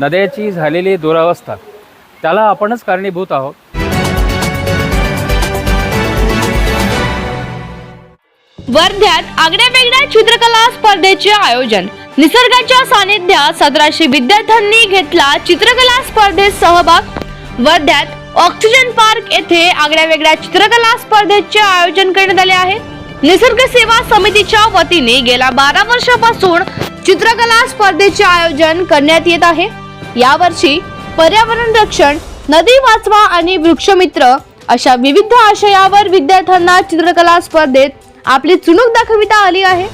नद्याची झालेली दुरावस्था त्याला आपणच कारणीभूत आहोत. वर्ध्यात आगड्या चित्रकला स्पर्धेचे आयोजन. निसर्गाच्या सानिध्यात सतराशे विद्यार्थ्यांनी घेतला चित्रकला स्पर्धेत सहभाग. वर्ध्यात ऑक्सिजन पार्क येथे आगळ्यावेगळ्या चित्रकला स्पर्धेचे आयोजन करण्यात आले आहे. निसर्ग सेवा समितीच्या वतीने गेल्या बारा वर्षापासून चित्रकला स्पर्धेचे आयोजन करण्यात येत आहे. यावर्षी पर्यावरण रक्षण नदी वाचवा आणि वृक्षमित्र अशा विविध आशयावर विद्यार्थ्यांना चित्रकला स्पर्धेत आपली चुणूक दाखविता आली आहे.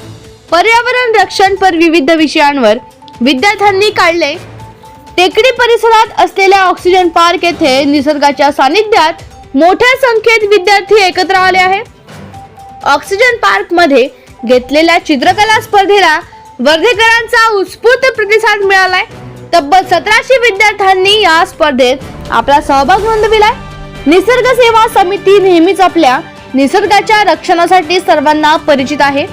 पर्यावरण रक्षण पर विविध विषयांवर विद्यार्थ्यांनी काढले. टेकडी परिसरात असलेल्या ऑक्सिजन पार्क येथे निसर्गाच्या सानिध्यात मोठ्या संख्येत विद्यार्थी एकत्र आले आहे ऑक्सिजन पार्कमध्ये घेतलेल्या चित्रकला स्पर्धेला वर्धेकरांचा उत्स्फूर्त प्रतिसाद मिळालाय. तब्बल सतराशे विद्यार्थ्यांनी या स्पर्धेत आपला सहभाग नोंदविलाय. निसर्ग सेवा समिती नेहमीच आपल्या निसर्गाच्या रक्षणासाठी सर्वांना परिचित आहे.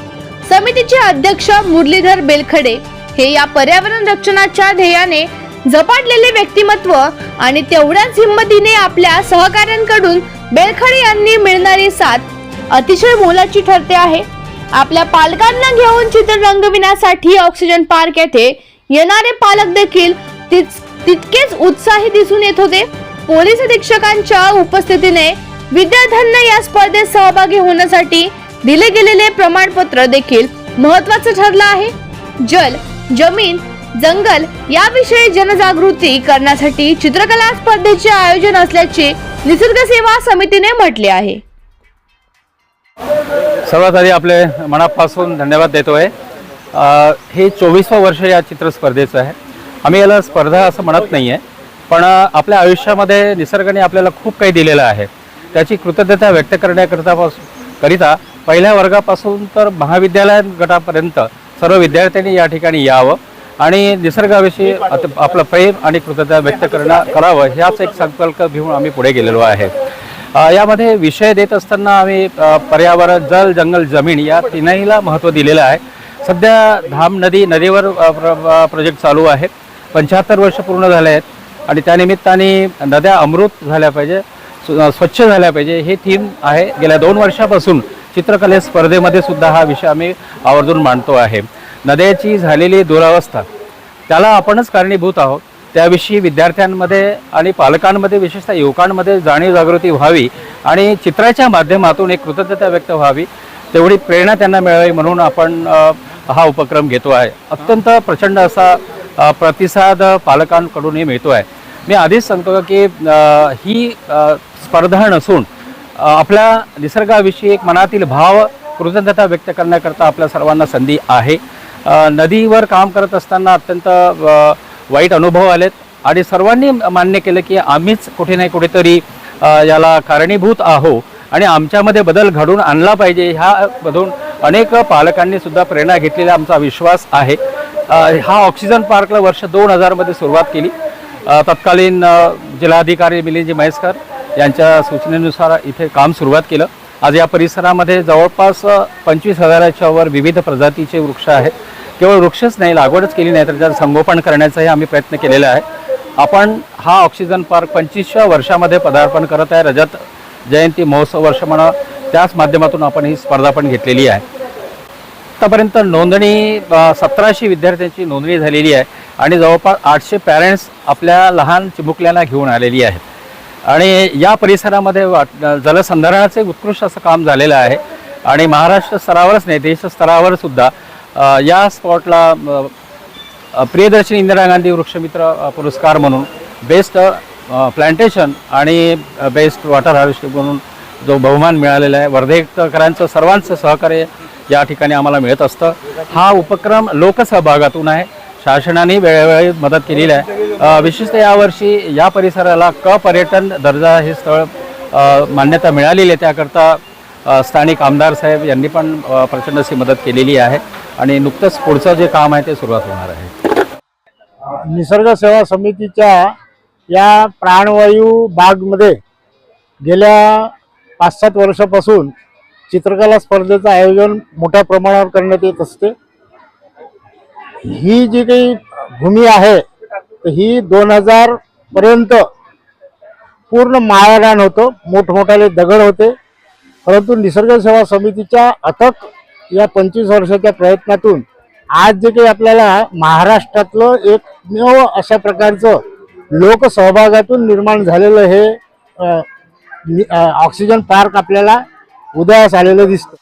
समितीचे अध्यक्ष मुरलीधर बेलखडे हे या पर्यावरण रक्षणाच्या ध्येयाने झपाटलेले व्यक्तिमत्व आणि तेवढ्याच हिंमतीने आपल्या सहकाऱ्यांकडून बेलखडे यांनी मिळणारी साथ अतिशय मोलाची ठरते आहे. आपल्या पालकांना घेऊन चित्र रंगविण्यासाठी ऑक्सिजन पार्क येथे येणारे पालक देखील तितकेच उत्साही दिसून येत होते. पोलीस अधीक्षकांच्या उपस्थितीने विद्यार्थ्यांना या स्पर्धेत सहभागी होण्यासाठी दिले गेलेले प्रमाणपत्र देखील महत्वाचं ठरलं आहे. जल जमीन जंगल याविषयी जनजागृती करण्यासाठी चित्रकला स्पर्धेचे आयोजन असल्याचे निसर्ग सेवा समितीने म्हटले आहे. सर्वात आधी आपले मनापासून धन्यवाद देतोय. हे चोवीसवं वर्ष या चित्रस्पर्धेचं आहे. आम्ही याला स्पर्धा असं म्हणत नाही आहे पण आपल्या आयुष्यामध्ये निसर्गाने आपल्याला खूप काही दिलेलं आहे. त्याची कृतज्ञता व्यक्त करण्याकरिता पासून करिता पहिल्या वर्गापासून तर महाविद्यालय गटापर्यंत सर्व विद्यार्थ्यांनी या ठिकाणी यावं आणि निसर्गाविषयी आपलं प्रेम आणि कृतज्ञता व्यक्त करणं करावं ह्याच एक संकल्प घेऊन आम्ही पुढे गेलेलो आहे. यामध्ये विषय देत असताना आम्ही पर्यावरण जल जंगल जमीन या तिन्हीला महत्त्व दिलेलं आहे. सध्या धाम नदी नदीवर प्र- प्रोजेक्ट चालू आहे पंच्याहत्तर वर्ष पूर्ण झाले आहेत. आणि त्यानिमित्ताने नद्या अमृत झाल्या पाहिजे सु- स्वच्छ झाल्या पाहिजे हे थीम आहे. गेल्या दोन वर्षापासून चित्रकले स्पर्धेमध्ये सुद्धा हा विषय आम्ही आवर्जून मांडतो आहे. नद्याची झालेली दुरावस्था त्याला आपणच कारणीभूत आहोत. त्याविषयी विद्यार्थ्यांमध्ये आणि पालकांमध्ये विशेषतः युवकांमध्ये जाणीव जागृती व्हावी आणि चित्राच्या माध्यमातून एक कृतज्ञता व्यक्त व्हावी तेवढी प्रेरणा त्यांना मिळावी म्हणून आपण हा उपक्रम घेतो आहे. अत्यंत प्रचंड असा प्रतिसाद पालकांकडूनही मिळतो आहे. मी आधीच सांगतो की ही स्पर्धा नसून आपल्या निसर्गाविषयी एक मनातील भाव कृतज्ञता व्यक्त करण्याकरता आपल्या सर्वांना संधी आहे. नदीवर काम करत असताना अत्यंत वाईट अनुभव आलेत आणि सर्वांनी मान्य केलं की आम्हीच कुठे नाही कुठेतरी याला कारणीभूत आहो आणि आमच्यामध्ये बदल घडून आणला पाहिजे. ह्यामधून अनेक पालकांनी सुद्धा प्रेरणा घेतलेला आमचा विश्वास आहे. हा ऑक्सिजन पार्कला वर्ष दोन हजारमध्ये सुरुवात केली. तत्कालीन जिल्हाधिकारी मिलिंदजी म्हैसकर यांच्या सूचनेनुसार इथे काम सुरुवात केलं. आज या परिसरामध्ये जवळपास पंचवीस हजाराच्या वर विविध प्रजातीचे वृक्ष आहेत केवळ वृक्षच नाही लागवडच केली नाही तर त्याचं संगोपन करण्याचाही आम्ही प्रयत्न केलेला आहे. आपण हा ऑक्सिजन पार्क पंचवीसव्या वर्षामध्ये पदार्पण करत आहे. रजत जयंती महोत्सव वर्ष म्हणा त्याच माध्यमातून आपण ही स्पर्धा पण घेतलेली आहे. आत्तापर्यंत नोंदणी सतराशे विद्यार्थ्यांची नोंदणी झालेली आहे आणि जवळपास आठशे पॅरेंट्स आपल्या लहान चिमुकल्यांना घेऊन आलेली आहेत. आणि या परिसरामध्ये वाट जलसंधारणाचे उत्कृष्ट असं काम झालेलं आहे आणि महाराष्ट्र स्तरावरच नाही देश स्तरावर सुद्धा या स्पॉटला प्रियदर्शनी इंदिरा गांधी वृक्षमित्र पुरस्कार म्हणून बेस्ट प्लांटेशन आणि बेस्ट वॉटर हार्वेस्टिंग म्हणून जो बहुमान मिळालेला आहे. वर्धेकरांचं सर्वांचं सहकार्य या ठिकाणी आम्हाला मिळत असतं. हा उपक्रम लोकसहभागातून आहे. शासनाने वेळोवेळी मदत केलेली आहे. विशेषतः यावर्षी या परिसराला क पर्यटन दर्जा हे स्थळ मान्यता मिळालेली आहे. त्याकरता स्थानिक आमदार साहेब यांनी पण प्रचंड अशी मदत केलेली आहे. आणि नुकतंच पुढचं जे काम आहे ते सुरुवात होणार आहे. निसर्ग सेवा समितीच्या या प्राणवायू बागमध्ये गेल्या पाच सात वर्षापासून चित्रकला स्पर्धेचं आयोजन मोठ्या प्रमाणावर करण्यात येत असते. ही जी काही भूमी आहे तर ही दोन हजार पर्यंत पूर्ण माळागान होतं. मोठमोठाले दगड होते. परंतु निसर्ग सेवा समितीच्या अथक या पंचवीस वर्षाच्या प्रयत्नातून आज जे काही आपल्याला महाराष्ट्रातलं एकमेव अशा प्रकारचं लोकसहभागातून निर्माण झालेलं हे ऑक्सिजन पार्क आपल्याला उदयास आलेलं दिसतं.